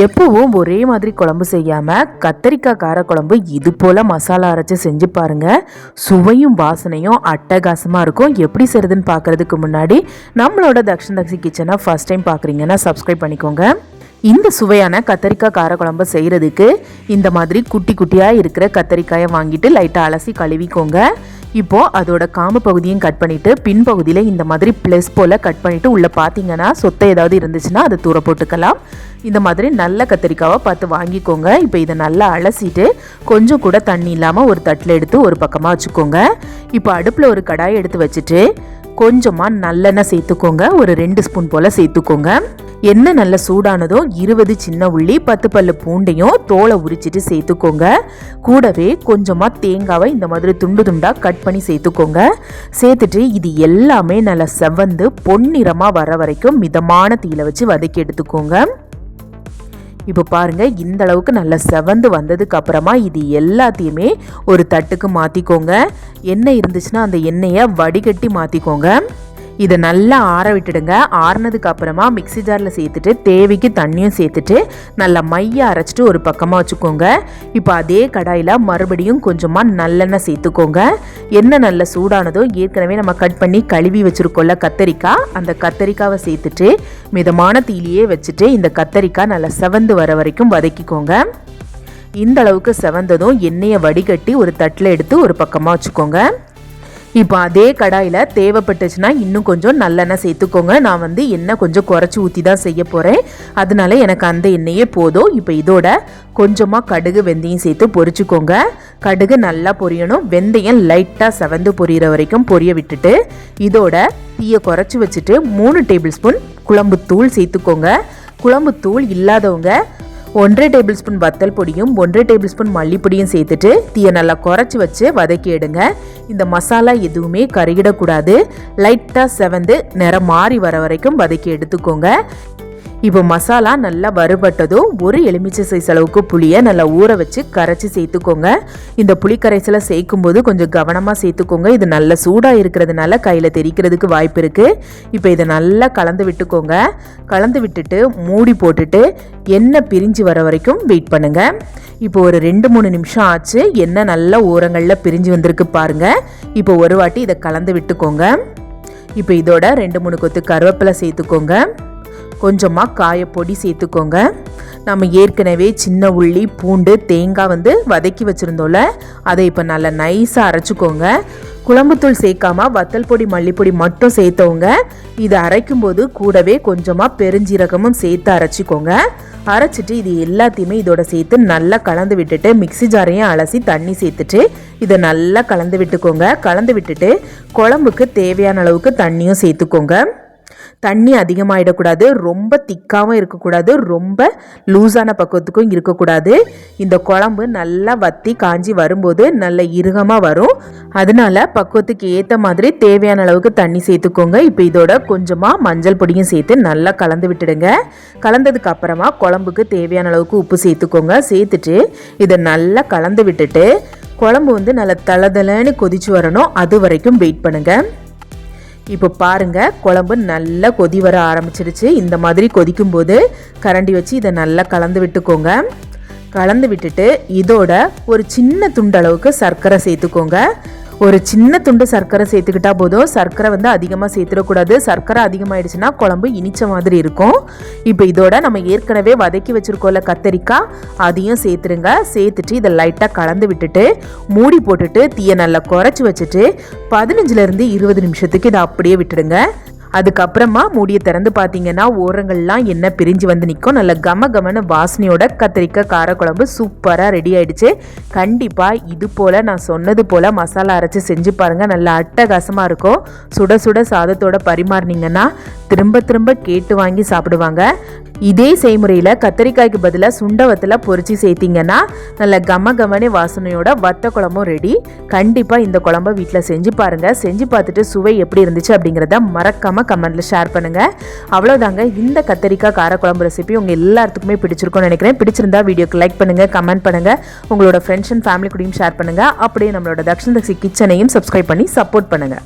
எப்பவும் ஒரே மாதிரி குழம்பு செய்யாமல் கத்தரிக்காய் காரக்குழம்பு இது போல் மசாலா அரைச்சி செஞ்சு பாருங்க. சுவையும் வாசனையும் அட்டகாசமாக இருக்கும். எப்படி செய்கிறதுன்னு பார்க்குறதுக்கு முன்னாடி நம்மளோட தக்ஷன் தக்ஷி கிச்சனை ஃபஸ்ட் டைம் பார்க்குறீங்கன்னா சப்ஸ்கிரைப் பண்ணிக்கோங்க. இந்த சுவையான கத்தரிக்காய் காரக்குழம்பு செய்கிறதுக்கு இந்த மாதிரி குட்டி குட்டியாக இருக்கிற கத்தரிக்காயை வாங்கிட்டு லைட்டாக அலசி கழுவிக்கோங்க. இப்போது அதோட காம்பு பகுதியும் கட் பண்ணிவிட்டு பின்பகுதியில் இந்த மாதிரி ப்ளஸ் போல் கட் பண்ணிவிட்டு உள்ளே பார்த்தீங்கன்னா சொத்தை ஏதாவது இருந்துச்சுன்னா அதை தூர போட்டுக்கலாம். இந்த மாதிரி நல்ல கத்திரிக்காவை பார்த்து வாங்கிக்கோங்க. இப்போ இதை நல்லா அலசிட்டு கொஞ்சம் கூட தண்ணி இல்லாமல் ஒரு தட்டில் எடுத்து ஒரு பக்கமாக வச்சுக்கோங்க. இப்போ அடுப்பில் ஒரு கடாயை எடுத்து வச்சுட்டு கொஞ்சமாக நல்லெண்ணெய் சேர்த்துக்கோங்க. ஒரு ரெண்டு ஸ்பூன் போல் சேர்த்துக்கோங்க. எண்ணெய் நல்ல சூடானதோ இருபது சின்ன உள்ளி பத்து பல்லு பூண்டையும் தோலை உரிச்சிட்டு சேர்த்துக்கோங்க. கூடவே கொஞ்சமாக தேங்காவை இந்த மாதிரி துண்டு துண்டாக கட் பண்ணி சேர்த்துக்கோங்க. சேர்த்துட்டு இது எல்லாமே நல்லா செவந்து பொன்னிறமாக வர வரைக்கும் மிதமான தீயில வச்சு வதக்கி எடுத்துக்கோங்க. இப்போ பாருங்க இந்த அளவுக்கு நல்லா செவந்து வந்ததுக்கு அப்புறமா இது எல்லாத்தையுமே ஒரு தட்டுக்கு மாற்றிக்கோங்க எண்ணெய் இருந்துச்சுன்னா அந்த எண்ணெயை வடிகட்டி மாற்றிக்கோங்க இதை நல்லா ஆற விட்டுடுங்க. ஆறினதுக்கு அப்புறமா மிக்சி ஜாரில் சேர்த்துட்டு தேவைக்கு தண்ணியும் சேர்த்துட்டு நல்லா மைய அரைச்சிட்டு ஒரு பக்கமாக வச்சுக்கோங்க. இப்போ அதே கடாயில் மறுபடியும் கொஞ்சமாக நல்லெண்ணெய் சேர்த்துக்கோங்க. எண்ணெய் நல்லா சூடானதோ ஏற்கனவே நம்ம கட் பண்ணி கழுவி வச்சுருக்கோம்ல கத்தரிக்காய் அந்த கத்தரிக்காவை சேர்த்துட்டு மிதமான தீலியே வச்சுட்டு இந்த கத்தரிக்காய் நல்லா செவந்து வர வரைக்கும் வதக்கிக்கோங்க. இந்த அளவுக்கு செவந்ததும் எண்ணெயை வடிகட்டி ஒரு தட்டில் எடுத்து ஒரு பக்கமாக வச்சுக்கோங்க. இப்போ அதே கடாயில் தேவைப்பட்டுச்சுன்னா இன்னும் கொஞ்சம் நல்லெண்ணெய் சேர்த்துக்கோங்க. நான் வந்து எண்ணெய் கொஞ்சம் குறைச்சி ஊற்றி தான் செய்ய போகிறேன் அதனால எனக்கு அந்த எண்ணெயே போதும். இப்போ இதோட கொஞ்சமாக கடுகு வெந்தயம் சேர்த்து பொரிச்சுக்கோங்க. கடுகு நல்லா பொரியணும். வெந்தயம் லைட்டாக செவந்து பொரியிற வரைக்கும் பொரிய விட்டுட்டு இதோட தீயை குறைச்சி வச்சுட்டு மூணு டேபிள் ஸ்பூன் குழம்பு தூள் சேர்த்துக்கோங்க. குழம்பு தூள் இல்லாதவங்க ஒன்றரை டேபிள் ஸ்பூன் வத்தல் பொடியும் ஒன்றரை டேபிள் ஸ்பூன் மல்லிப்பொடியும் சேர்த்துட்டு தீயை நல்லா குறைச்சி வச்சு வதக்கி எடுங்க. இந்த மசாலா எதுவுமே கருகிடக்கூடாது. லைட்டாக செவந்து நிறம் மாறி வர வரைக்கும் வதக்கி எடுத்துக்கோங்க. இப்போ மசாலா நல்லா வறுபட்டதும் ஒரு எலுமிச்சை சைஸ் அளவுக்கு புளியை நல்லா ஊற வச்சு கரைச்சி சேர்த்துக்கோங்க. இந்த புளி கரைசலை சேர்க்கும் போது கொஞ்சம் கவனமாக சேர்த்துக்கோங்க. இது நல்ல சூடாக இருக்கிறதுனால கையில் தெரிக்கிறதுக்கு வாய்ப்பு இருக்குது இப்போ இதை நல்லா கலந்து விட்டுக்கோங்க. கலந்து விட்டுட்டு மூடி போட்டுட்டு எண்ணெய் பிரிஞ்சு வர வரைக்கும் வெயிட் பண்ணுங்கள் இப்போ ஒரு ரெண்டு மூணு நிமிஷம் ஆச்சு. எண்ணெய் நல்லா ஓரங்களில் பிரிஞ்சு வந்திருக்கு பாருங்கள் இப்போ ஒரு வாட்டி இதை கலந்து விட்டுக்கோங்க. இப்போ இதோட ரெண்டு மூணு கொத்து கருவேப்பிலை சேர்த்துக்கோங்க. கொஞ்சமாக காயப்பொடி சேர்த்துக்கோங்க. நம்ம ஏற்கனவே சின்ன உள்ளி பூண்டு தேங்காய் வந்து வதக்கி வச்சுருந்தோம்ல அதை இப்போ நல்லா நைஸாக அரைச்சிக்கோங்க. குழம்புத்தூள் சேர்க்காம வத்தல் பொடி மல்லிப்பொடி மட்டும் சேர்த்தவங்க இதை அரைக்கும் போது கூடவே கொஞ்சமாக பெருஞ்சீரகமும் சேர்த்து அரைச்சிக்கோங்க. அரைச்சிட்டு இது எல்லாத்தையுமே இதோட சேர்த்து நல்லா கலந்து விட்டுட்டு மிக்சி ஜாரையும் அலசி தண்ணி சேர்த்துட்டு இதை நல்லா கலந்து விட்டுக்கோங்க. கலந்து விட்டுட்டு குழம்புக்கு தேவையான அளவுக்கு தண்ணியும் சேர்த்துக்கோங்க. தண்ணி அதிகமாகிடக்கூடாது ரொம்ப திக்காகவும் இருக்கக்கூடாது ரொம்ப லூஸான பக்குவத்துக்கும் இருக்கக்கூடாது. இந்த குழம்பு நல்லா வத்தி காஞ்சி வரும்போது நல்ல இறுகமாக வரும். அதனால பக்குவத்துக்கு ஏற்ற மாதிரி தேவையான அளவுக்கு தண்ணி சேர்த்துக்கோங்க. இப்போ இதோட கொஞ்சமாக மஞ்சள் பொடியும் சேர்த்து நல்லா கலந்து விட்டுடுங்க. கலந்ததுக்கு அப்புறமா குழம்புக்கு தேவையான அளவுக்கு உப்பு சேர்த்துக்கோங்க. சேர்த்துட்டு இதை நல்லா கலந்து விட்டுட்டு குழம்பு வந்து நல்லா தளதளன்னு கொதிச்சு வரணும். அது வரைக்கும் வெயிட் பண்ணுங்கள் இப்போ பாருங்க குழம்பு நல்லா கொதி வர ஆரம்பிச்சிருச்சு. இந்த மாதிரி கொதிக்கும் போது கரண்டி வச்சு இதை நல்லா கலந்து விட்டுக்கோங்க. கலந்து விட்டுட்டு இதோட ஒரு சின்ன துண்டளவுக்கு சர்க்கரை சேர்த்துக்கோங்க. ஒரு சின்ன துண்டு சர்க்கரை சேர்த்துக்கிட்டா போதும். சர்க்கரை வந்து அதிகமாக சேர்த்துடக்கூடாது. சர்க்கரை அதிகமாகிடுச்சுன்னா குழம்பு இனிச்ச மாதிரி இருக்கும். இப்போ இதோட நம்ம ஏற்கனவே வதக்கி வச்சுருக்கோம்ல கத்தரிக்காய் அதையும் சேர்த்துருங்க. சேர்த்துட்டு இதை லைட்டாக கலந்து விட்டுட்டு மூடி போட்டுட்டு தீயை நல்லா குறைச்சி வச்சுட்டு பதினஞ்சுலேருந்து இருபது நிமிஷத்துக்கு இதை அப்படியே விட்டுடுங்க. அதுக்கப்புறமா மூடியை திறந்து பார்த்தீங்கன்னா ஓரங்கள்லாம் என்ன பிரிஞ்சு வந்து நிற்கும் நல்ல கம கமன வாசனையோட கத்திரிக்காய் காரக்குழம்பு சூப்பராக ரெடி ஆயிடுச்சு. கண்டிப்பாக இது போல் நான் சொன்னது போல் மசாலா அரைச்சி செஞ்சு பாருங்கள் நல்லா அட்டகாசமாக இருக்கும். சுட சுட சாதத்தோட பரிமாறினீங்கன்னா திரும்ப திரும்ப கேட்டு வாங்கி சாப்பிடுவாங்க. இதே செய்முறையில் கத்தரிக்காய்க்கு பதிலாக சுண்டவத்தில் பொறிச்சு சேர்த்திங்கன்னா நல்ல கம கமனே வாசனையோட வத்த குழம்பும் ரெடி கண்டிப்பாக இந்த குழம்ப வீட்டில் செஞ்சு பாருங்கள் செஞ்சு பார்த்துட்டு சுவை எப்படி இருந்துச்சு அப்படிங்கிறத மறக்காமல் மறக்காமல் கமெண்ட்டில் ஷேர் பண்ணுங்கள் அவ்வளோதாங்க இந்த கத்தரிக்காய் காரக்குழம்பு ரெசிபி உங்கள் எல்லாத்துக்குமே பிடிச்சிருக்கும்னு நினைக்கிறேன். பிடிச்சிருந்தா வீடியோக்கு லைக் பண்ணுங்கள் கமெண்ட் பண்ணுங்கள் உங்களோட ஃப்ரெண்ட்ஸ் அண்ட் ஃபேமிலி கூடயும் ஷேர் பண்ணுங்கள் அப்படியே நம்மளோட தக்ஷன் தக்ஷி கிச்சனையும் சப்ஸ்கிரைப் பண்ணி சப்போர்ட் பண்ணுங்கள்